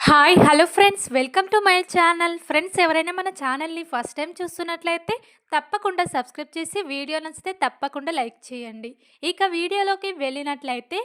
Hi hello friends. Welcome to my channel. Friends ఎవరైనా మన ఛానల్ని ఫస్ట్ టైం చూస్తున్నట్లయితే తప్పకుండా సబ్స్క్రైబ్ చేసి వీడియో నచ్చితే తప్పకుండా లైక్ చేయండి. ఇక వీడియోలోకి వెళ్ళినట్లయితే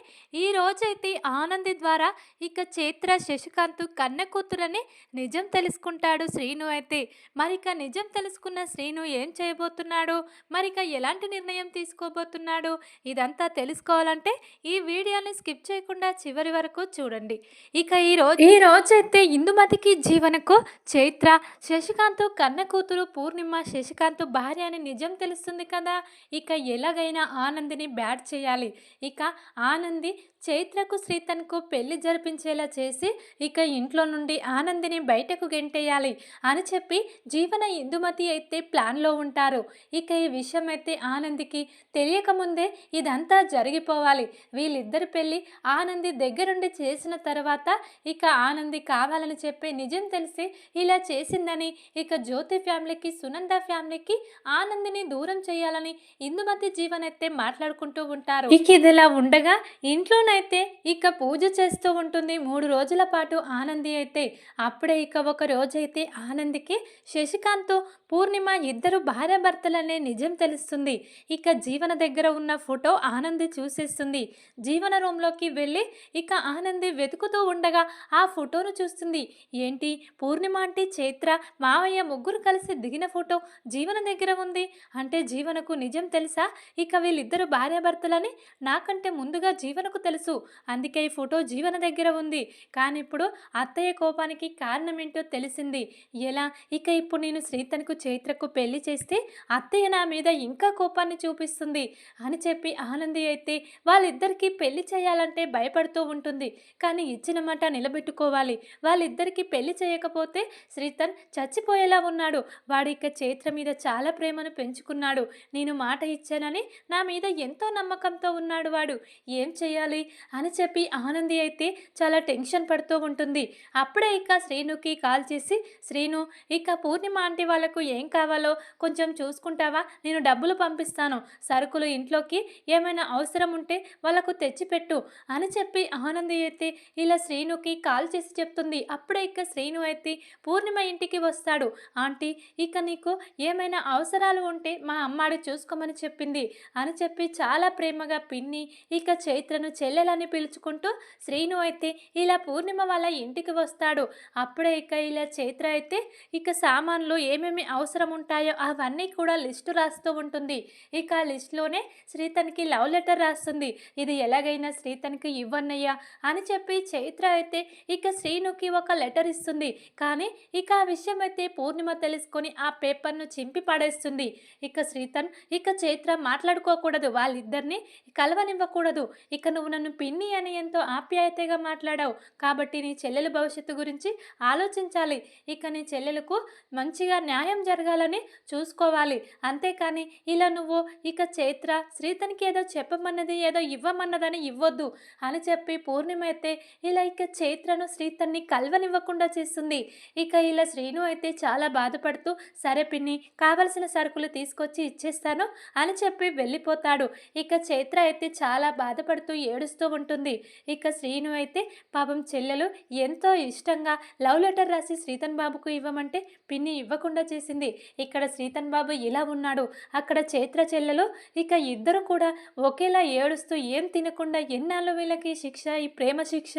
ఈ రోజైతే ఆనంది ద్వారా ఇక చైత్ర శశికాంత్ కన్న కూతురని నిజం తెలుసుకుంటాడు శ్రీను అయితే. మరిక నిజం తెలుసుకున్న శ్రీను ఏం చేయబోతున్నాడు? మరిక ఎలాంటి నిర్ణయం తీసుకోబోతున్నాడు? ఇదంతా తెలుసుకోవాలంటే ఈ వీడియోని స్కిప్ చేయకుండా చివరి వరకు చూడండి. ఇక ఈ రోజు ఈ రోజైతే ఇందుమతికి జీవనకు చైత్ర శశికాంత్ కన్న కూతురు పూర్ణిమ శశికాంత్ భార్య అని నిజం తెలుస్తుంది కదా? ఇక ఎలాగైనా ఆనందిని బ్యాట్ చేయాలి. ఇక ఆనంది చైత్రకు శ్రీతన్కు పెళ్ళి జరిపించేలా చేసి ఇక ఇంట్లో నుండి ఆనందిని బయటకు గెంటేయాలి అని చెప్పి జీవన ఇందుమతి అయితే ప్లాన్లో ఉంటారు. ఇక ఈ విషయం అయితే ఆనందికి తెలియకముందే ఇదంతా జరిగిపోవాలి. వీళ్ళిద్దరి పెళ్ళి ఆనంది దగ్గరుండి చేసిన తర్వాత ఇక ఆనంది కావాలని చెప్పి నిజం తెలిసి ఇలా చేసిందని ఇక జ్యోతి ఫ్యామిలీకి సునంద ఫ్యామిలీకి ఆనందిని దూరం చేయాలని ఇందుమతి జీవనైతే మాట్లాడుకుంటూ ఉంటారు. ఇక ఇదిలా ఉండగా ఇంట్లోనైతే ఇక పూజ చేస్తూ ఉంటుంది. మూడు రోజుల పాటు ఆనంది అయితే అప్పుడే ఇక ఒక రోజైతే ఆనందికి శశికాంత్ పూర్ణిమ ఇద్దరు భార్యాభర్తలనే నిజం తెలుస్తుంది. ఇక జీవన దగ్గర ఉన్న ఫోటో ఆనంది చూసేస్తుంది. జీవన రూమ్లోకి వెళ్ళి ఇక ఆనంది వెతుకుతూ ఉండగా ఆ ఫోటో ఫోటోను చూస్తుంది. ఏంటి? పూర్ణిమ అంటే చైత్ర మావయ్య ముగ్గురు కలిసి దిగిన ఫోటో జీవన దగ్గర ఉంది. అంటే జీవనకు నిజం తెలుసా? ఇక వీళ్ళిద్దరు భార్యాభర్తలని నాకంటే ముందుగా జీవనకు తెలుసు. అందుకే ఈ ఫోటో జీవన దగ్గర ఉంది. కానీ ఇప్పుడు అత్తయ్య కోపానికి కారణం ఏంటో తెలిసింది. ఎలా? ఇక ఇప్పుడు నేను శ్రీతన్కు చైత్రకు పెళ్ళి చేస్తే అత్తయ్య నా మీద ఇంకా కోపాన్ని చూపిస్తుంది అని చెప్పి ఆనంది అయితే వాళ్ళిద్దరికీ పెళ్ళి చేయాలంటే భయపడుతూ ఉంటుంది. కానీ ఇచ్చిన మాట నిలబెట్టుకోవాలి. వాళ్ళిద్దరికీ పెళ్ళి చేయకపోతే శ్రీతన్ చచ్చిపోయేలా ఉన్నాడు. వాడిక ఇక చైత్ర మీద చాలా ప్రేమను పెంచుకున్నాడు. నేను మాట ఇచ్చానని నా మీద ఎంతో నమ్మకంతో ఉన్నాడు వాడు. ఏం చేయాలి? అని చెప్పి ఆనంది అయితే చాలా టెన్షన్ పడుతూ ఉంటుంది. అప్పుడే ఇక శ్రీనుకి కాల్ చేసి శ్రీను ఇక పూర్ణిమ ఆంటీ వాళ్ళకు ఏం కావాలో కొంచెం చూసుకుంటావా? నేను డబ్బులు పంపిస్తాను. సరుకులు ఇంట్లోకి ఏమైనా అవసరం ఉంటే వాళ్ళకు తెచ్చిపెట్టు. అని చెప్పి ఆనంది అయితే ఇలా శ్రీనుకి కాల్ చేసి చెప్తుంది. అప్పుడే ఇక శ్రీను అయితే పూర్ణిమ ఇంటికి వస్తాడు. ఆంటీ ఇక నీకు ఏమైనా అవసరాలు ఉంటే మా అమ్మాడు చూసుకోమని చెప్పింది అని చెప్పి చాలా ప్రేమగా పిన్ని ఇక చైత్రను చెల్లెలని పిలుచుకుంటూ శ్రీను అయితే ఇలా పూర్ణిమ వాళ్ళ ఇంటికి వస్తాడు. అప్పుడే ఇక ఇలా చైత్ర అయితే ఇక సామాన్లు ఏమేమి అవసరం ఉంటాయో అవన్నీ కూడా లిస్టు రాస్తూ ఉంటుంది. ఇక ఆ లిస్టులోనే శ్రీతన్కి లవ్ లెటర్ రాస్తుంది. ఇది ఎలాగైనా శ్రీతన్కి ఇవ్వన్నయ్యా అని చెప్పి చైత్ర అయితే ఇక శ్రీ శ్రీనుకి ఒక లెటర్ ఇస్తుంది. కానీ ఇక ఆ విషయం అయితే పూర్ణిమ తెలుసుకొని ఆ పేపర్ను చింపి పడేస్తుంది. ఇక శ్రీతన్ ఇక చైత్ర మాట్లాడుకోకూడదు. వాళ్ళిద్దరిని కలవనివ్వకూడదు. ఇక నువ్వు నన్ను పిన్ని అని ఎంతో ఆప్యాయతగా మాట్లాడావు. కాబట్టి నీ చెల్లెల భవిష్యత్తు గురించి ఆలోచించాలి. ఇక నీ చెల్లెలకు మంచిగా న్యాయం జరగాలని చూసుకోవాలి. అంతేకాని ఇలా నువ్వు ఇక చైత్ర శ్రీతనికి ఏదో చెప్పమన్నది ఏదో ఇవ్వమన్నదని ఇవ్వద్దు అని చెప్పి పూర్ణిమ అయితే ఇలా ఇక చైత్రను శ్రీతన్ శ్రీతన్ని కలవనివ్వకుండా చేస్తుంది. ఇక ఇలా శ్రీను అయితే చాలా బాధపడుతూ సరే పిన్ని కావలసిన సరుకులు తీసుకొచ్చి ఇచ్చేస్తాను అని చెప్పి వెళ్ళిపోతాడు. ఇక చైత్ర అయితే చాలా బాధపడుతూ ఏడుస్తూ ఉంటుంది. ఇక శ్రీను అయితే పాపం చెల్లెలు ఎంతో ఇష్టంగా లవ్ లెటర్ రాసి శ్రీతన్ బాబుకు ఇవ్వమంటే పిన్ని ఇవ్వకుండా చేసింది. ఇక్కడ శ్రీతన్ బాబు ఇలా ఉన్నాడు. అక్కడ చైత్ర చెల్లెలు ఇక ఇద్దరు కూడా ఒకేలా ఏడుస్తూ ఏం తినకుండా ఎన్నాళ్ళు వీళ్ళకి శిక్ష ఈ ప్రేమ శిక్ష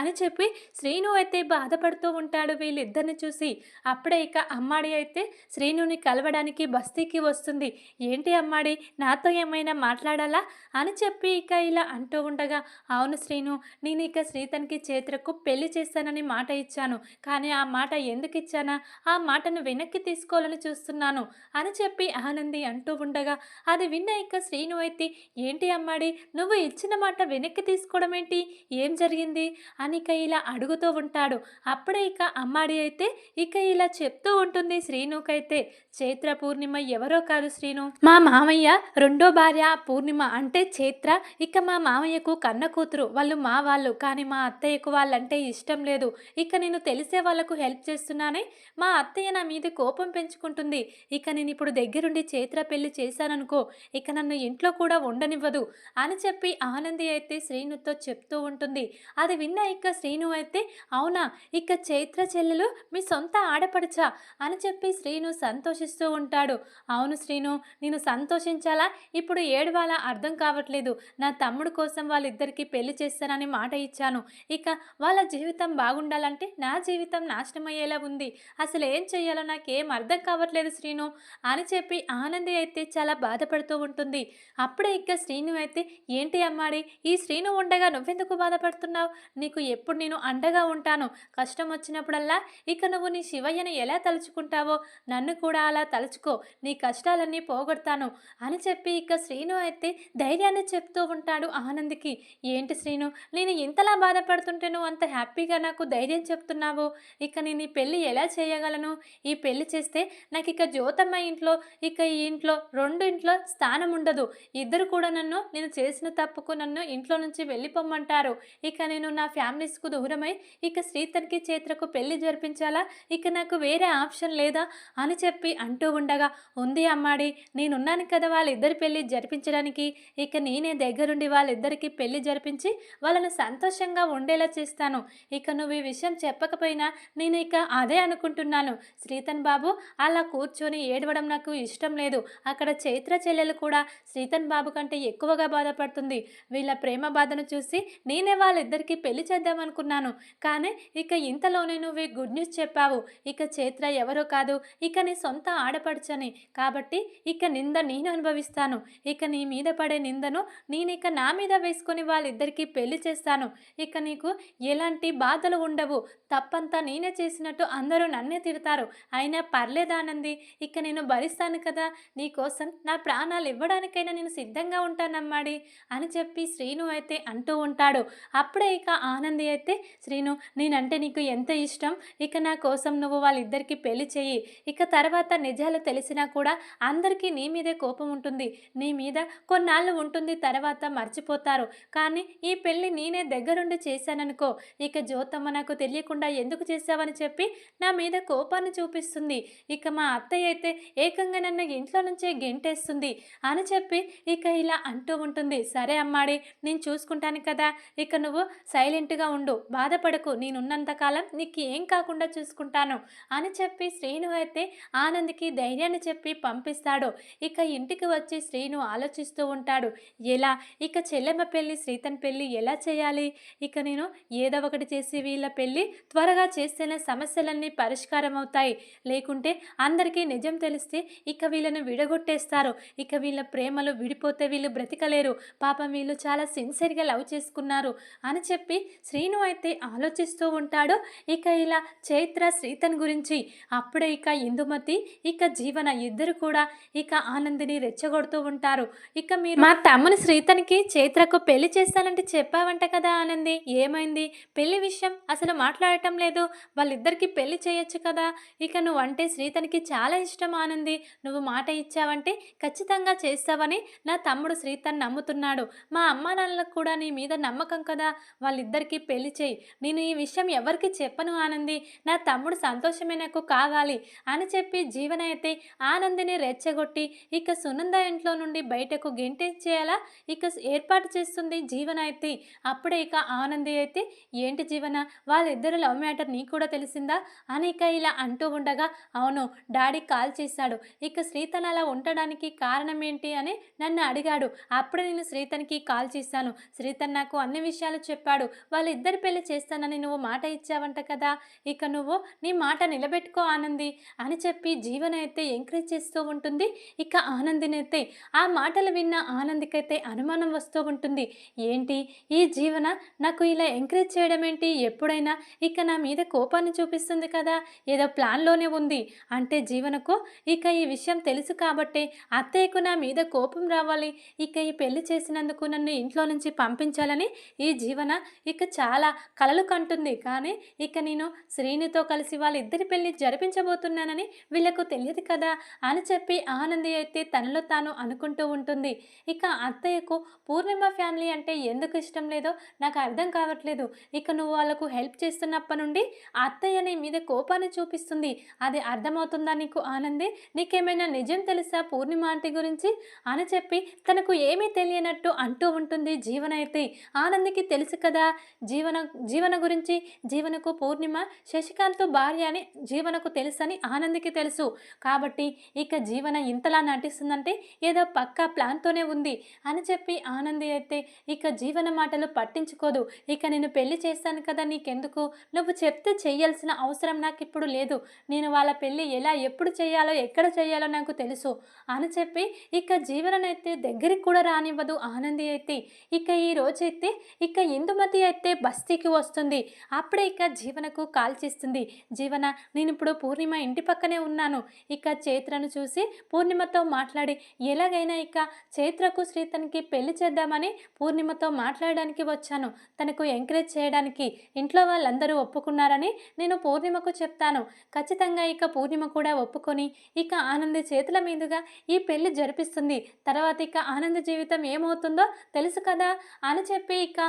అని చెప్పి శ్రీ శ్రీను అయితే బాధపడుతూ ఉంటాడు వీళ్ళిద్దరిని చూసి. అప్పుడే ఇక అమ్మాడి అయితే శ్రీనుని కలవడానికి బస్తీకి వస్తుంది. ఏంటి అమ్మాడి నాతో ఏమైనా మాట్లాడాలా? అని చెప్పి ఇక ఇలా అంటూ ఉండగా అవును శ్రీను నేను ఇక శ్రీతన్కి చేతులకు పెళ్ళి చేశానని మాట ఇచ్చాను. కానీ ఆ మాట ఎందుకు ఇచ్చానా? ఆ మాటను వెనక్కి తీసుకోవాలని చూస్తున్నాను అని చెప్పి ఆనంది అంటూ ఉండగా అది విన్న ఇక శ్రీను అయితే ఏంటి అమ్మాడి నువ్వు ఇచ్చిన మాట వెనక్కి తీసుకోవడం ఏంటి? ఏం జరిగింది? అని ఇక ఇలా అడుగుతూ ఉంటాడు. అప్పుడే ఇక అమ్మాడి అయితే ఇక ఇలా చెప్తూ ఉంటుంది శ్రీనుకైతే. చైత్ర పూర్ణిమ ఎవరో కాదు శ్రీను. మా మామయ్య రెండో భార్య పూర్ణిమ అంటే చైత్ర. ఇక మా మామయ్యకు కన్న కూతురు. వాళ్ళు మా వాళ్ళు. కానీ మా అత్తయ్యకు వాళ్ళంటే ఇష్టం లేదు. ఇక నేను తెలిసే వాళ్ళకు హెల్ప్ చేస్తున్నానే. మా అత్తయ్య నా మీద కోపం పెంచుకుంటుంది. ఇక నేను ఇప్పుడు దగ్గరుండి చేత్ర పెళ్ళి చేశాననుకో ఇక నన్ను ఇంట్లో కూడా ఉండనివ్వదు అని చెప్పి ఆనంది అయితే శ్రీనుతో చెప్తూ ఉంటుంది. అది విన్న ఇక శ్రీను అయితే అవునా? ఇక చైత్ర చెల్లెలు మీ సొంత ఆడపడచా? అని చెప్పి శ్రీను సంతోషిస్తూ ఉంటాడు. అవును శ్రీను నేను సంతోషించాలా? ఇప్పుడు ఏడవాలా? అర్థం కావట్లేదు. నా తమ్ముడు కోసం వాళ్ళిద్దరికీ పెళ్ళి చేస్తానని మాట ఇచ్చాను. ఇక వాళ్ళ జీవితం బాగుండాలంటే నా జీవితం నాశనం అయ్యేలా ఉంది. అసలు ఏం చెయ్యాలో నాకేం అర్థం కావట్లేదు శ్రీను అని చెప్పి ఆనంది అయితే చాలా బాధపడుతూ ఉంటుంది. అప్పుడే ఇక శ్రీను అయితే ఏంటి అమ్మాడి? ఈ శ్రీను ఉండగా నువ్వెందుకు బాధపడుతున్నావు? నీకు ఎప్పుడు నేను అండగా ఉంటాను. కష్టం వచ్చినప్పుడల్లా ఇక నువ్వు నీ శివయ్యను ఎలా తలుచుకుంటావో నన్ను కూడా అలా తలుచుకో. నీ కష్టాలన్నీ పోగొడతాను అని చెప్పి ఇక శ్రీను అయితే ధైర్యాన్ని చెప్తూ ఉంటాడు ఆనంద్కి. ఏంటి శ్రీను? నేను ఇంతలా బాధపడుతుంటే నువ్వు అంత హ్యాపీగా నాకు ధైర్యం చెప్తున్నావు? ఇక నేను ఈ పెళ్ళి ఎలా చేయగలను? ఈ పెళ్ళి చేస్తే నాకు ఇక జ్యోతమ్మ ఇంట్లో ఇక ఈ ఇంట్లో రెండు ఇంట్లో స్థానం ఉండదు. ఇద్దరు కూడా నన్ను నేను చేసిన తప్పుకు నన్ను ఇంట్లో నుంచి వెళ్ళిపోమ్మంటారు. ఇక నేను నా ఫ్యామిలీస్కు దూరమై ఇక శ్రీతన్కి చేత్రకు పెళ్ళి జరిపించాలా? ఇక నాకు వేరే ఆప్షన్ లేదా? అని చెప్పి అంటూ ఉండగా ఉంది అమ్మాడి నేనున్నాను కదా వాళ్ళిద్దరి పెళ్ళి జరిపించడానికి. ఇక నేనే దగ్గరుండి వాళ్ళిద్దరికి పెళ్ళి జరిపించి వాళ్ళని సంతోషంగా ఉండేలా చేస్తాను. ఇక నువ్వు ఈ విషయం చెప్పకపోయినా నేను ఇక అదే అనుకుంటున్నాను. శ్రీతన్ బాబు అలా కూర్చొని ఏడవడం నాకు ఇష్టం లేదు. అక్కడ చైత్ర చెల్లెలు కూడా శ్రీతన్ బాబు కంటే ఎక్కువగా బాధపడుతుంది. వీళ్ళ ప్రేమ బాధను చూసి నేనే వాళ్ళిద్దరికీ పెళ్ళి చేద్దామనుకున్నాను. కానీ ఇక ఇంతలోనే నువ్వు గుడ్ న్యూస్ చెప్పావు. ఇక చైత్ర ఎవరో కాదు. ఇక నీ సొంత ఆడపడుచని. కాబట్టి ఇక నింద నేను అనుభవిస్తాను. ఇక నీ మీద పడే నిందను నేను ఇక నా మీద వేసుకొని వాళ్ళిద్దరికీ పెళ్ళి చేస్తాను. ఇక నీకు ఎలాంటి బాధలు ఉండవు. తప్పంతా నేనే చేసినట్టు అందరూ నన్నే తిడతారు. అయినా పర్లేదానంది ఇక నేను భరిస్తాను కదా. నీకోసం నా ప్రాణాలు ఇవ్వడానికైనా నేను సిద్ధంగా ఉంటానమ్మాడి అని చెప్పి శ్రీను అయితే అంటూ ఉంటాడు. అప్పుడే ఇక ఆనంది అయితే శ్రీను నేనంటే నీకు ఎంత ఇష్టం? ఇక నా కోసం నువ్వు వాళ్ళిద్దరికీ పెళ్ళి చెయ్యి. ఇక తర్వాత నిజాలు తెలిసినా కూడా అందరికీ నీ మీదే కోపం ఉంటుంది. నీ మీద కొన్నాళ్ళు ఉంటుంది తర్వాత మర్చిపోతారు. కానీ ఈ పెళ్ళి నేనే దగ్గరుండి చేశాననుకో ఇక జ్యోతమ్మ నాకు తెలియకుండా ఎందుకు చేశావని చెప్పి నా మీద కోపాన్ని చూపిస్తుంది. ఇక మా అత్తయ్య అయితే ఏకంగా నన్ను ఇంట్లో నుంచే గెంటేస్తుంది అని చెప్పి ఇక ఇలా అంటూ ఉంటుంది. సరే అమ్మాడి నేను చూసుకుంటాను కదా. ఇక నువ్వు సైలెంట్గా ఉండు. బాధపడకు. నేనున్నంతకాలం నీకు ఏం కాకుండా చూసుకుంటాను అని చెప్పి శ్రీను అయితే ఆనంద్కి ధైర్యాన్ని చెప్పి పంపిస్తాడు. ఇక ఇంటికి వచ్చి శ్రీను ఆలోచిస్తూ ఉంటాడు. ఎలా? ఇక చెల్లెమ్మ పెళ్ళి శ్రీతన్ పెళ్ళి ఎలా చేయాలి? ఇక నేను ఏదో ఒకటి చేసి వీళ్ళ పెళ్ళి త్వరగా చేస్తేనే సమస్యలన్నీ పరిష్కారం అవుతాయి. లేకుంటే అందరికీ నిజం తెలిస్తే ఇక వీళ్ళను విడగొట్టేస్తారు. ఇక వీళ్ళ ప్రేమలు విడిపోతే వీళ్ళు బ్రతికలేరు. పాపం వీళ్ళు చాలా సిన్సియర్గా లవ్ చేసుకున్నారు అని చెప్పి శ్రీను అయితే ఆలోచిస్తూ ఉంటాడు ఇక ఇలా చైత్ర శ్రీతన్ గురించి అప్పుడే ఇక ఇందుమతి ఇక జీవన ఇద్దరు కూడా ఇక ఆనందిని రెచ్చగొడుతూ ఉంటారు. ఇక మీరు మా తమ్ముని శ్రీతన్కి చైత్రకు పెళ్ళి చేస్తానంటే చెప్పావంట కదా ఆనంది. ఏమైంది? పెళ్ళి విషయం అసలు మాట్లాడటం లేదు. వాళ్ళిద్దరికి పెళ్ళి చేయొచ్చు కదా. ఇక నువ్వు అంటే శ్రీతన్కి చాలా ఇష్టం ఆనంది. నువ్వు మాట ఇచ్చావంటే ఖచ్చితంగా చేస్తావని నా తమ్ముడు శ్రీతన్ నమ్ముతున్నాడు. మా అమ్మానాన్నలకు కూడా నీ మీద నమ్మకం కదా. వాళ్ళిద్దరికీ పెళ్ళి చేయి. నేను ఈ విషయం ఎవరికి చెప్పను ఆనంది? నా తమ్ముడు సంతోషమే నాకు కావాలి అని చెప్పి జీవన అయితే ఆనందిని రెచ్చగొట్టి ఇక సునంద ఇంట్లో నుండి బయటకు గెంటేసేయాలా ఇక ఏర్పాటు చేస్తుంది జీవన అయితే అప్పుడే ఇక ఆనంది అయితే ఏంటి జీవన వాళ్ళిద్దరు లవ్ మ్యాటర్ నీకు కూడా తెలిసిందా? అని ఇక ఇలా అంటూ ఉండగా అవును డాడీ కాల్ చేశాడు. ఇక శ్రీతన్ అలా ఉండడానికి కారణం ఏంటి? అని నన్ను అడిగాడు. అప్పుడే నేను శ్రీతన్కి కాల్ చేశాను. శ్రీతన్ నాకు అన్ని విషయాలు చెప్పాడు. వాళ్ళిద్దరి పెళ్ళి చేస్తానని నువ్వు మాట ఇచ్చావంట కదా ఇక నువ్వు నీ మాట నిలబెట్టుకో ఆనంది అని చెప్పి జీవన అయితే ఎంకరేజ్ చేస్తూ ఉంటుంది. ఇక ఆనందినైతే ఆ మాటలు విన్న ఆనందికైతే అనుమానం వస్తూ ఉంటుంది. ఏంటి? ఈ జీవన నాకు ఇలా ఎంకరేజ్ చేయడం ఏంటి? ఎప్పుడైనా ఇక నా మీద కోపాన్ని చూపిస్తుంది కదా ఏదో ప్లాన్లోనే ఉంది అంటే జీవనకు ఇక ఈ విషయం తెలుసు కాబట్టే అత్తయ్యకు నా మీద కోపం రావాలి. ఇక ఈ పెళ్ళి చేసినందుకు నన్ను ఇంట్లో నుంచి పంపించాలని ఈ జీవన ఇక చాలా కలలు కంటుంది కానీ ఇక నేను శ్రీనితో కలిసి వాళ్ళిద్దరి పెళ్ళి జరిపించబోతున్నానని వీళ్ళకు తెలియదు కదా అని చెప్పి ఆనంది అయితే తనలో తాను అనుకుంటూ ఉంటుంది. ఇక అత్తయ్యకు పూర్ణిమ ఫ్యామిలీ అంటే ఎందుకు ఇష్టం లేదో నాకు అర్థం కావట్లేదు. ఇక నువ్వు వాళ్ళకు హెల్ప్ చేస్తున్నప్పటి నుండి అత్తయ్య నీ మీద కోపాన్ని చూపిస్తుంది. అది అర్థమవుతుందా నీకు ఆనంది? నీకేమైనా నిజం తెలుసా పూర్ణిమ ఆంటీ గురించి? అని చెప్పి తనకు ఏమీ తెలియనట్టు అంటూ ఉంటుంది జీవన అయితే ఆనందికి తెలుసు కదా జీవన జీవన గురించి జీవనకు పూర్ణిమ శశికాంత్ భార్య అని జీవనకు తెలుసని ఆనందికి తెలుసు. కాబట్టి ఇక జీవన ఇంతలా నటిస్తుందంటే ఏదో పక్కా ప్లాన్తోనే ఉంది అని చెప్పి ఆనంది అయితే ఇక జీవన మాటలు పట్టించుకోదు. ఇక నేను పెళ్ళి చేస్తాను కదా నీకెందుకు? నువ్వు చెప్తే చేయాల్సిన అవసరం నాకు ఇప్పుడు లేదు. నేను వాళ్ళ పెళ్ళి ఎలా ఎప్పుడు చేయాలో ఎక్కడ చేయాలో నాకు తెలుసు అని చెప్పి ఇక జీవననైతే దగ్గరికి కూడా రానివ్వదు ఆనంది అయితే. ఇక ఈ రోజైతే ఇక ఇందుమతి అయితే బస్తీకి వస్తుంది. అప్పుడే ఇక జీవనకు కాల్ చేస్తుంది. జీవన నేను ఇప్పుడు పూర్ణిమ ఇంటి పక్కనే ఉన్నాను. ఇక చైత్రను చూసి పూర్ణిమతో మాట్లాడి ఎలాగైనా ఇక చైత్రకు శ్రీతన్కి పెళ్ళి చేద్దామని పూర్ణిమతో మాట్లాడడానికి వచ్చాను. తనకు ఎంకరేజ్ చేయడానికి ఇంట్లో వాళ్ళందరూ ఒప్పుకున్నారని నేను పూర్ణిమకు చెప్తాను. ఖచ్చితంగా ఇక పూర్ణిమ కూడా ఒప్పుకొని ఇక ఆనంది చేతుల మీదుగా ఈ పెళ్ళి జరిపిస్తుంది. తర్వాత ఇక ఆనంద జీవితం ఏమవుతుందో తెలుసు కదా అని చెప్పి ఇక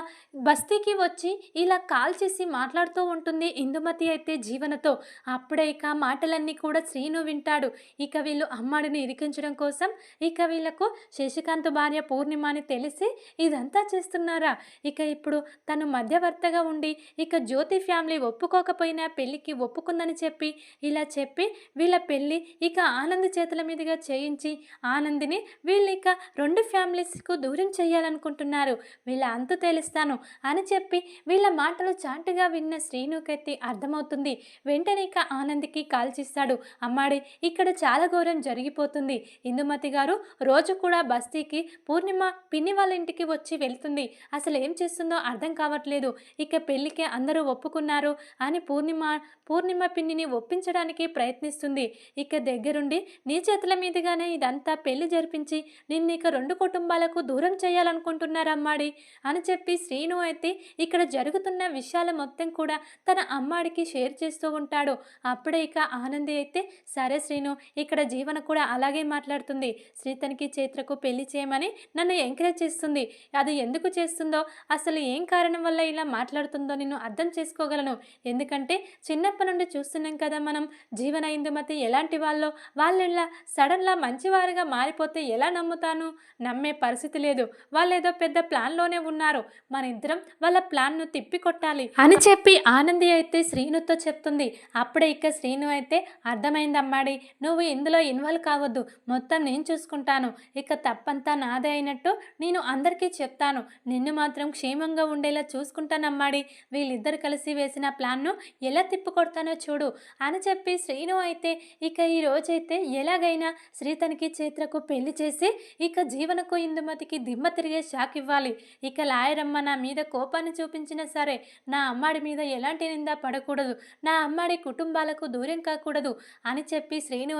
బస్తీకి వచ్చి ఇలా కాల్ కాల్ చేసి మాట్లాడుతూ ఉంటుంది. ఇందుమతి అయితే జీవనతో అప్పుడే ఇక మాటలన్నీ కూడా శ్రీను వింటాడు. ఇక వీళ్ళు అమ్మాడిని ఇరికించడం కోసం ఇక వీళ్ళకు శశికాంత్ భార్య పూర్ణిమ అని తెలిసి ఇదంతా చేస్తున్నారా? ఇక ఇప్పుడు తను మధ్యవర్తగా ఉండి ఇక జ్యోతి ఫ్యామిలీ ఒప్పుకోకపోయినా పెళ్ళికి ఒప్పుకుందని చెప్పి ఇలా చెప్పి వీళ్ళ పెళ్ళి ఇక ఆనంద్ చేతుల మీదుగా చేయించి ఆనందిని వీళ్ళు ఇక రెండు ఫ్యామిలీస్కు దూరం చేయాలనుకుంటున్నారు. వీళ్ళ అంతు తెలుస్తాను అని చెప్పి వీళ్ళ మాటలు చాటుగా విన్న శ్రీనుకైతే అర్థమవుతుంది. వెంటనే ఇక ఆనంద్కి కాల్ చేస్తాడు. అమ్మాడి ఇక్కడ చాలా ఘోరం జరిగిపోతుంది. ఇందుమతి గారు రోజు కూడా బస్తీకి పూర్ణిమ పిన్ని వాళ్ళ ఇంటికి వచ్చి వెళ్తుంది. అసలు ఏం చేస్తుందో అర్థం కావట్లేదు. ఇక పెళ్ళికి అందరూ ఒప్పుకున్నారు అని పూర్ణిమ పూర్ణిమ పిన్నిని ఒప్పించడానికి ప్రయత్నిస్తుంది. ఇక దగ్గరుండి నీ చేతుల మీదుగానే ఇదంతా పెళ్ళి జరిపించి నిన్ను ఇక రెండు కుటుంబాలకు దూరం చేయాలనుకుంటున్నారమ్మాడి అని చెప్పి శ్రీను అయితే ఇక్కడ జరుగుతున్న విషయం విషయాల మొత్తం కూడా తన అమ్మాడికి షేర్ చేస్తూ ఉంటాడు. అప్పుడే ఇక ఆనంది అయితే సరే శ్రీను ఇక్కడ జీవన కూడా అలాగే మాట్లాడుతుంది. శ్రీతనికి చైత్రకు పెళ్ళి చేయమని నన్ను ఎంకరేజ్ చేస్తుంది. అది ఎందుకు చేస్తుందో అసలు ఏం కారణం వల్ల ఇలా మాట్లాడుతుందో నేను అర్థం చేసుకోగలను. ఎందుకంటే చిన్నప్పటి నుండి చూస్తున్నాం కదా మనం జీవన ఇందుమతి ఎలాంటి వాళ్ళో వాళ్ళు సడన్లా మంచివారుగా మారిపోతే ఎలా నమ్ముతాను? నమ్మే పరిస్థితి లేదు. వాళ్ళు ఏదో పెద్ద ప్లాన్లోనే ఉన్నారు. మన ఇద్దరం వాళ్ళ ప్లాన్ను తిప్పికొట్టాలి అని చెప్పి ఆనంది అయితే శ్రీనుతో చెప్తుంది. అప్పుడే ఇక శ్రీను అయితే అర్థమైందమ్మాడి నువ్వు ఇందులో ఇన్వాల్వ్ కావద్దు. మొత్తం నేను చూసుకుంటాను. ఇక తప్పంతా నాదే అయినట్టు నేను అందరికీ చెప్తాను. నిన్ను మాత్రం క్షేమంగా ఉండేలా చూసుకుంటానమ్మాడి. వీళ్ళిద్దరు కలిసి వేసిన ప్లాన్ను ఎలా తిప్పుకొడతానో చూడు అని చెప్పి శ్రీను అయితే ఇక ఈ రోజైతే ఎలాగైనా శ్రీతనికి చైత్రకు పెళ్ళి చేసి ఇక జీవనకు ఇందుమతికి దిమ్మ తిరిగే షాక్ ఇవ్వాలి ఇక లాయరమ్మ నా మీద కోపాన్ని చూపించినా సరే నా అమ్మాడి మీద ఎలాంటి నింద పడకూడదు. నా అమ్మాడి కుటుంబాలకు దూరం కాకూడదు అని చెప్పి శ్రీను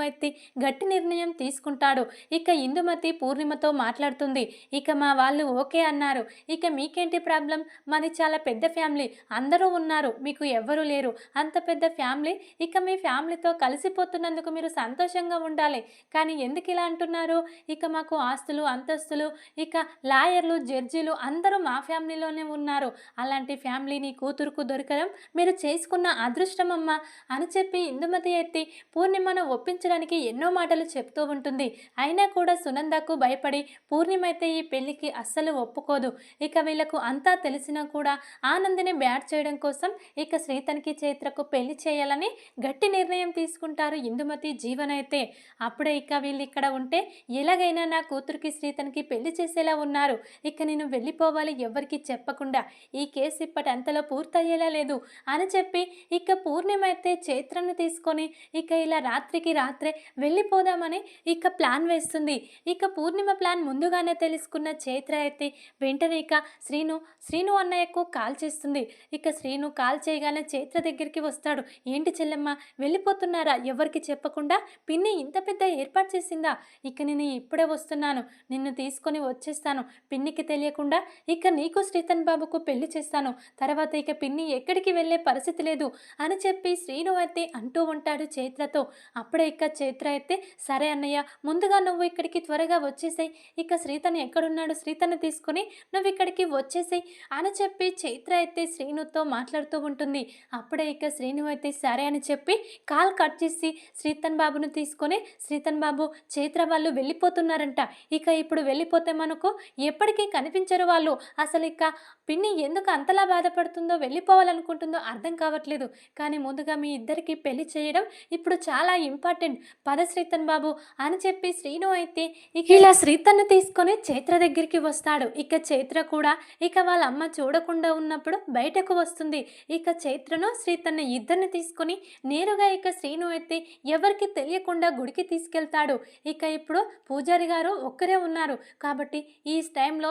గట్టి నిర్ణయం తీసుకుంటాడు. ఇక ఇందుమతి పూర్ణిమతో మాట్లాడుతుంది. ఇక మా వాళ్ళు ఓకే అన్నారు. ఇక మీకేంటి ప్రాబ్లం? మాది చాలా పెద్ద ఫ్యామిలీ. అందరూ ఉన్నారు. మీకు ఎవ్వరూ లేరు. అంత పెద్ద ఫ్యామిలీ? ఇక మీ ఫ్యామిలీతో కలిసిపోతున్నందుకు మీరు సంతోషంగా ఉండాలి. కానీ ఎందుకు ఇలా అంటున్నారు? ఇక మాకు ఆస్తులు అంతస్తులు ఇక లాయర్లు జడ్జీలు అందరూ మా ఫ్యామిలీలోనే ఉన్నారు. అలాంటి ఫ్యామిలీని నీ కూతురుకు దొరకడం మీరు చేసుకున్న అదృష్టం అమ్మా అని చెప్పి ఇందుమతి ఎత్తి పూర్ణిమను ఒప్పించడానికి ఎన్నో మాటలు చెప్తూ ఉంటుంది. అయినా కూడా సునందకు భయపడి పూర్ణిమ అయితే ఈ పెళ్ళికి అస్సలు ఒప్పుకోదు. ఇక వీళ్ళకు అంతా తెలిసినా కూడా ఆనందిని బ్యాట్ చేయడం కోసం ఇక శ్రీతనికి చైత్రకు పెళ్ళి చేయాలని గట్టి నిర్ణయం తీసుకుంటారు ఇందుమతి జీవన అయితే అప్పుడే ఇక వీళ్ళు ఇక్కడ ఉంటే ఎలాగైనా నా కూతురికి శ్రీతనికి పెళ్ళి చేసేలా ఉన్నారు. ఇక నేను వెళ్ళిపోవాలి ఎవరికి చెప్పకుండా. ఈ కేసు ఇప్పటి అంతలో పూర్తయ్యేలా లేదు అని చెప్పి ఇక పూర్ణిమ అయితే చైత్రను తీసుకొని ఇక ఇలా రాత్రికి రాత్రే వెళ్ళిపోదామని ఇక ప్లాన్ వేస్తుంది. ఇక పూర్ణిమ ప్లాన్ ముందుగానే తెలుసుకున్న చైత్ర అయితే వెంటనే ఇక శ్రీను శ్రీను అన్నయ్యకు కాల్ చేస్తుంది. ఇక శ్రీను కాల్ చేయగానే చైత్ర దగ్గరికి వస్తాడు. ఏంటి చెల్లెమ్మ వెళ్ళిపోతున్నారా? ఎవరికి చెప్పకుండా? పిన్ని ఇంత పెద్ద ఏర్పాటు చేసిందా? ఇక నేను ఇప్పుడే వస్తున్నాను. నిన్ను తీసుకొని వచ్చేస్తాను. పిన్నికి తెలియకుండా ఇక నీకు శ్రీతన్ బాబుకు పెళ్ళి చేస్తాను. తర్వాత ఇక పిన్ని ఎక్కడికి వెళ్ళే పరిస్థితి లేదు అని చెప్పి శ్రీను అయితే అంటూ ఉంటాడు చైత్రతో. అప్పుడే ఇక చైత్ర అయితే సరే అన్నయ్య ముందుగా నువ్వు ఇక్కడికి త్వరగా వచ్చేసాయి. ఇక శ్రీతను ఎక్కడున్నాడు? శ్రీతను తీసుకొని నువ్వు ఇక్కడికి వచ్చేసాయి అని చెప్పి చైత్ర అయితే శ్రీనుతో మాట్లాడుతూ ఉంటుంది. అప్పుడే ఇక శ్రీను అయితే సరే అని చెప్పి కాల్ కట్ చేసి శ్రీతన్ బాబును తీసుకొని శ్రీతన్ బాబు చైత్ర వాళ్ళు వెళ్ళిపోతున్నారంట. ఇక ఇప్పుడు వెళ్ళిపోతే మనకు ఎప్పటికీ కనిపించరు వాళ్ళు. అసలు ఇక పిన్ని ఎందుకు అంతలా బాధపడుతుంది వెళ్ళిపోవాలనుకుంటుందో అర్థం కావట్లేదు. కానీ ముందుగా మీ ఇద్దరికి పెళ్ళి చేయడం ఇప్పుడు చాలా ఇంపార్టెంట్. పద శ్రీతన్ బాబు అని చెప్పి శ్రీను అయితే ఇక ఇలా శ్రీతన్ను తీసుకొని చైత్ర దగ్గరికి వస్తాడు. ఇక చైత్ర కూడా ఇక వాళ్ళ అమ్మ చూడకుండా ఉన్నప్పుడు బయటకు వస్తుంది. ఇక చైత్రను శ్రీతన్ను ఇద్దరిని తీసుకొని నేరుగా ఇక శ్రీను అయితే ఎవరికి తెలియకుండా గుడికి తీసుకెళ్తాడు. ఇక ఇప్పుడు పూజారి గారు ఒక్కరే ఉన్నారు. కాబట్టి ఈ టైంలో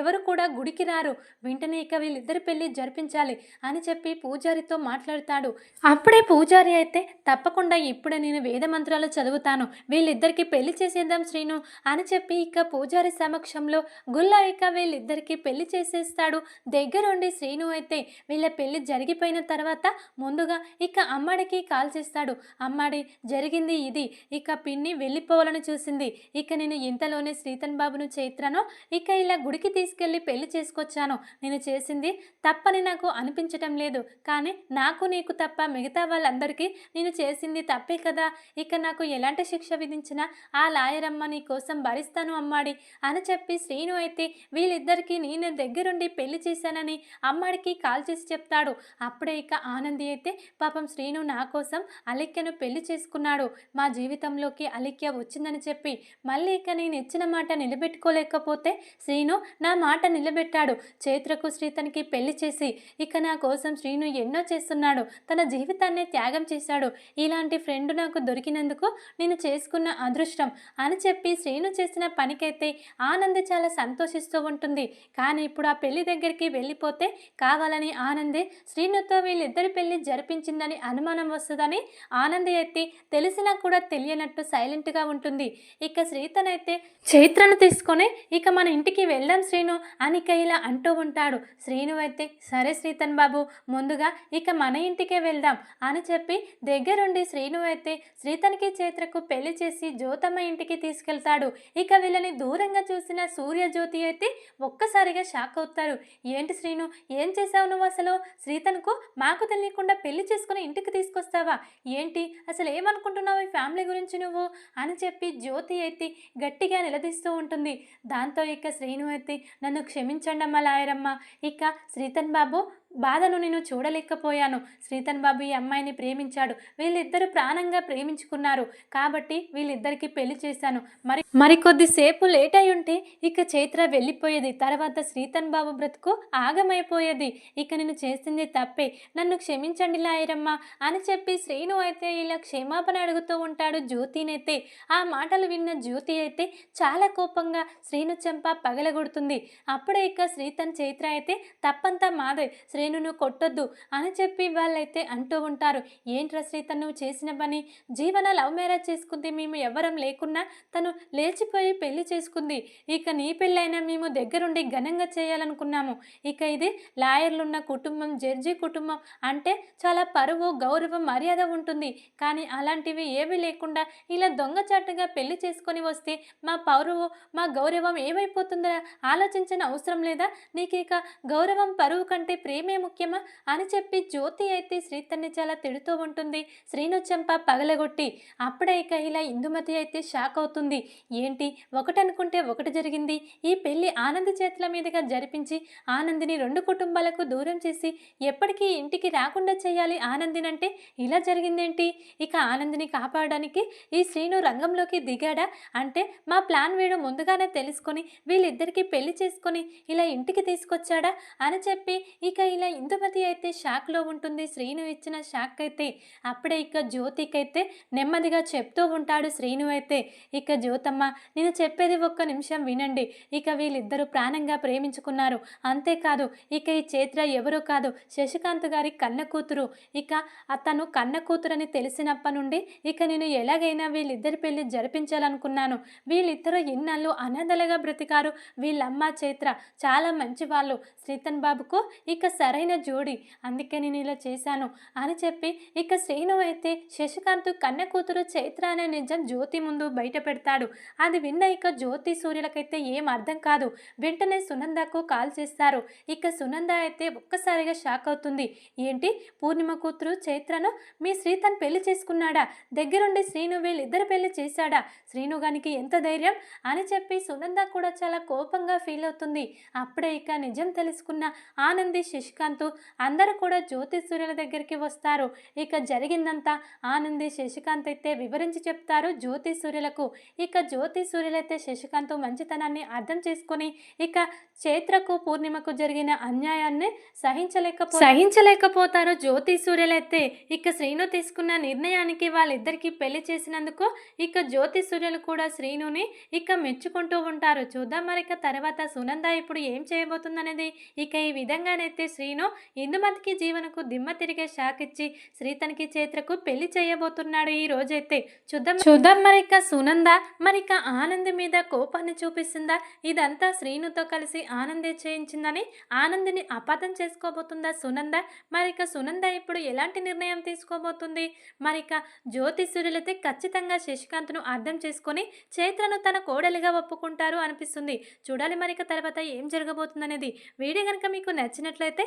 ఎవరు కూడా గుడికి రారు. వెంటనే ఇక వీళ్ళిద్దరి పెళ్ళి జరిపించాలి అని చెప్పి పూజారితో మాట్లాడతాడు. అప్పుడే పూజారి అయితే తప్పకుండా ఇప్పుడే నేను వేదమంత్రాలు చదువుతాను. వీళ్ళిద్దరికి పెళ్ళి చేసేద్దాం శ్రీను అని చెప్పి ఇక పూజారి సమక్షంలో గుల్లా ఇక వీళ్ళిద్దరికి పెళ్ళి చేసేస్తాడు. దగ్గరుండి శ్రీను అయితే వీళ్ళ పెళ్ళి జరిగిపోయిన తర్వాత ముందుగా ఇక అమ్మాడికి కాల్ చేస్తాడు. అమ్మాడి జరిగింది ఇది. ఇక పిన్ని వెళ్ళిపోవాలని చూసింది. ఇక నేను ఇంతలోనే శ్రీతన్ బాబును చైత్రను ఇక ఇలా గుడికి తీసుకెళ్ళి పెళ్ళి చేసుకొచ్చాను. నేను చేసింది తప్పని నాకు నాకు అనిపించటం లేదు. కానీ నాకు నీకు తప్ప మిగతా వాళ్ళందరికీ నేను చేసింది తప్పే కదా. ఇక నాకు ఎలాంటి శిక్ష విధించినా ఆ లాయరమ్మ నీ కోసం భరిస్తాను అమ్మాడి అని చెప్పి శ్రీను అయితే వీళ్ళిద్దరికీ నేను దగ్గరుండి పెళ్ళి చేశానని అమ్మాడికి కాల్ చేసి చెప్తాడు. అప్పుడే ఇక ఆనంది అయితే పాపం శ్రీను నా కోసం అలిక్యను పెళ్ళి చేసుకున్నాడు. మా జీవితంలోకి అలిక్య వచ్చిందని చెప్పి మళ్ళీ ఇక నేను ఇచ్చిన మాట నిలబెట్టుకోలేకపోతే శ్రీను నా మాట నిలబెట్టాడు. చైత్రకు శ్రీతనికి పెళ్ళి చేసి ఇక నా కోసం శ్రీను ఎన్నో చేస్తున్నాడు. తన జీవితాన్ని త్యాగం చేశాడు. ఇలాంటి ఫ్రెండ్ నాకు దొరికినందుకు నేను చేసుకున్న అదృష్టం అని చెప్పి శ్రీను చేసిన పనికైతే ఆనంద్ చాలా సంతోషిస్తూ ఉంటుంది. కానీ ఇప్పుడు ఆ పెళ్ళి దగ్గరికి వెళ్ళిపోతే కావాలని ఆనందే శ్రీనుతో వీళ్ళిద్దరి పెళ్ళి జరిపించిందని అనుమానం వస్తుందని ఆనంది అయితే తెలిసినా కూడా తెలియనట్టు సైలెంట్గా ఉంటుంది. ఇక శ్రీతనైతే చైత్రను తీసుకొని ఇక మన ఇంటికి వెళ్దాం శ్రీను అని ఇలా అంటూ ఉంటాడు. శ్రీను అయితే సరే శ్రీతన్ బాబు ముందుగా ఇక మన ఇంటికే వెళ్దాం అని చెప్పి దగ్గరుండి శ్రీను అయితే శ్రీతన్కి చేత్రకు పెళ్ళి చేసి జ్యోతమ్మ ఇంటికి తీసుకెళ్తాడు. ఇక వీళ్ళని దూరంగా చూసిన సూర్యజ్యోతి అయితే ఒక్కసారిగా షాక్ అవుతారు. ఏంటి శ్రీను ఏం చేసావు నువ్వు అసలు? శ్రీతన్కు మాకు తెలియకుండా పెళ్ళి చేసుకుని ఇంటికి తీసుకొస్తావా? ఏంటి అసలు ఏమనుకుంటున్నావు ఈ ఫ్యామిలీ గురించి నువ్వు? అని చెప్పి జ్యోతి అయితే గట్టిగా నిలదీస్తూ ఉంటుంది. దాంతో ఇక శ్రీను అయితే నన్ను క్షమించండి అమ్మ లాయరమ్మ. ఇక శ్రీతన్ బాబు cómo బాధను నేను చూడలేకపోయాను. శ్రీతన్ బాబు ఈ అమ్మాయిని ప్రేమించాడు. వీళ్ళిద్దరూ ప్రాణంగా ప్రేమించుకున్నారు. కాబట్టి వీళ్ళిద్దరికి పెళ్ళి చేశాను. మరి మరికొద్దిసేపు లేట్ అయి ఉంటే ఇక చైత్ర వెళ్ళిపోయేది. తర్వాత శ్రీతన్ బాబు బ్రతుకు ఆగమైపోయేది. ఇక నేను చేసింది తప్పే. నన్ను క్షమించండి లాయరమ్మ అని చెప్పి శ్రీను అయితే ఇలా క్షమాపణ అడుగుతూ ఉంటాడు జ్యోతినైతే. ఆ మాటలు విన్న జ్యోతి అయితే చాలా కోపంగా శ్రీను చెంప పగలగొడుతుంది. అప్పుడే ఇక శ్రీతన్ చైత్ర అయితే తప్పంతా మాదే. శ్రేణును కొట్టొద్దు అని చెప్పి వాళ్ళైతే అంటూ ఉంటారు. ఏంట్రా శ్రీత నువ్వు చేసిన పని? జీవన లవ్ మ్యారేజ్ చేసుకుంది మేము ఎవరం లేకున్నా తను లేచిపోయి పెళ్ళి చేసుకుంది. ఇక నీ పెళ్ళైనా మేము దగ్గరుండి ఘనంగా చేయాలనుకున్నాము. ఇక ఇది లాయర్లున్న కుటుంబం జడ్జి కుటుంబం అంటే చాలా పరువు గౌరవం మర్యాద ఉంటుంది. కానీ అలాంటివి ఏవి లేకుండా ఇలా దొంగచాటుగా పెళ్ళి చేసుకొని వస్తే మా పౌరువు మా గౌరవం ఏమైపోతుందో ఆలోచించిన అవసరం లేదా? నీకు ఇక గౌరవం పరువు కంటే ప్రేమ ముఖ్యమా? అని చెప్పి జ్యోతి అయితే శ్రీతన్ని చాలా తిడుతూ ఉంటుంది. శ్రీను చెంప పగలగొట్టి అప్పుడే ఇక ఇలా ఇందుమతి అయితే షాక్ అవుతుంది. ఏంటి? ఒకటనుకుంటే ఒకటి జరిగింది. ఈ పెళ్ళి ఆనంద్ చేతుల మీదుగా జరిపించి ఆనందిని రెండు కుటుంబాలకు దూరం చేసి ఎప్పటికీ ఇంటికి రాకుండా చేయాలి ఆనందినంటే ఇలా జరిగిందేంటి? ఇక ఆనందిని కాపాడడానికి ఈ శ్రీను రంగంలోకి దిగాడా? అంటే మా ప్లాన్ వీడు ముందుగానే తెలుసుకొని వీళ్ళిద్దరికీ పెళ్ళి చేసుకొని ఇలా ఇంటికి తీసుకొచ్చాడా? అని చెప్పి ఇక ఇలా ఇందుమతి అయితే షాక్లో ఉంటుంది. శ్రీను ఇచ్చిన షాక్ అయితే అప్పుడే ఇక జ్యోతికైతే నెమ్మదిగా చెప్తూ ఉంటాడు శ్రీను అయితే. ఇక జ్యోతమ్మ నేను చెప్పేది ఒక్క నిమిషం వినండి. ఇక వీళ్ళిద్దరూ ప్రాణంగా ప్రేమించుకున్నారు. అంతేకాదు ఇక ఈ చైత్ర ఎవరో కాదు శశికాంత్ గారి కన్న కూతురు. ఇక అతను కన్న కూతురని తెలిసినప్పటి నుండి ఇక నేను ఎలాగైనా వీళ్ళిద్దరి పెళ్ళి జరిపించాలనుకున్నాను. వీళ్ళిద్దరూ ఇన్నాళ్ళు అనాథలుగా బ్రతికారు. వీళ్ళమ్మ చైత్ర చాలా మంచి వాళ్ళు శ్రీతన్ బాబుకు ఇక సరైన జోడి అందుకే నేను ఇలా చేశాను అని చెప్పి ఇక శ్రీను అయితే శశికాంత్ కన్న కూతురు చైత్ర అనే నిజం జ్యోతి ముందు బయట పెడతాడు. అది విన్న ఇక జ్యోతి సూర్యులకైతే ఏం అర్థం కాదు. వెంటనే సునందకు కాల్ చేస్తారు. ఇక సునంద అయితే ఒక్కసారిగా షాక్ అవుతుంది. ఏంటి? పూర్ణిమ కూతురు చైత్రను? మీ శ్రీతన్ పెళ్ళి చేసుకున్నాడా? దగ్గరుండి శ్రీను వీళ్ళిద్దరు పెళ్ళి చేశాడా? శ్రీను గానికి ఎంత ధైర్యం? అని చెప్పి సునంద కూడా చాలా కోపంగా ఫీల్ అవుతుంది. అప్పుడే ఇక నిజం తెలుసుకున్న ఆనంది శశికాంత్ అందరూ కూడా జ్యోతి సూర్యుల దగ్గరికి వస్తారు. ఇక జరిగిందంతా ఆనంది శశికాంత్ అయితే వివరించి చెప్తారు జ్యోతి సూర్యులకు ఇక జ్యోతి సూర్యులైతే శశికాంత్ మంచితనాన్ని అర్థం చేసుకొని ఇక చైత్రకు పూర్ణిమకు జరిగిన అన్యాయాన్ని సహించలేకపో సహించలేకపోతారు జ్యోతి సూర్యులైతే ఇక శ్రీను తీసుకున్న నిర్ణయానికి వాళ్ళిద్దరికీ పెళ్ళి చేసినందుకు ఇక జ్యోతి సూర్యులు కూడా శ్రీనుని ఇక మెచ్చుకుంటూ ఉంటారు. చూద్దాం మరి ఇక తర్వాత సునంద ఇప్పుడు ఏం చేయబోతుందనేది. ఇక ఈ విధంగానైతే శ్రీ శ్రీను ఇందుమతికి జీవనకు దిమ్మ తిరిగే షాక్ ఇచ్చి శ్రీతనికి చైత్రకు పెళ్ళి చేయబోతున్నాడు ఈ రోజైతే. చూద్దాం చూద్దాం మరి సునంద మరి ఇక ఆనంది మీద కోపాన్ని చూపిస్తుందా? ఇదంతా శ్రీనుతో కలిసి ఆనందే చేయించిందని ఆనందిని అపార్థం చేసుకోబోతుందా సునంద? మరి సునంద ఇప్పుడు ఎలాంటి నిర్ణయం తీసుకోబోతుంది? మరి ఇక జ్యోతిష్యులైతే ఖచ్చితంగా శశికాంత్ను అర్థం చేసుకొని చైత్రను తన కోడలిగా ఒప్పుకుంటారు అనిపిస్తుంది. చూడాలి మరి తర్వాత ఏం జరగబోతుందనేది. వీడియో కనుక మీకు నచ్చినట్లయితే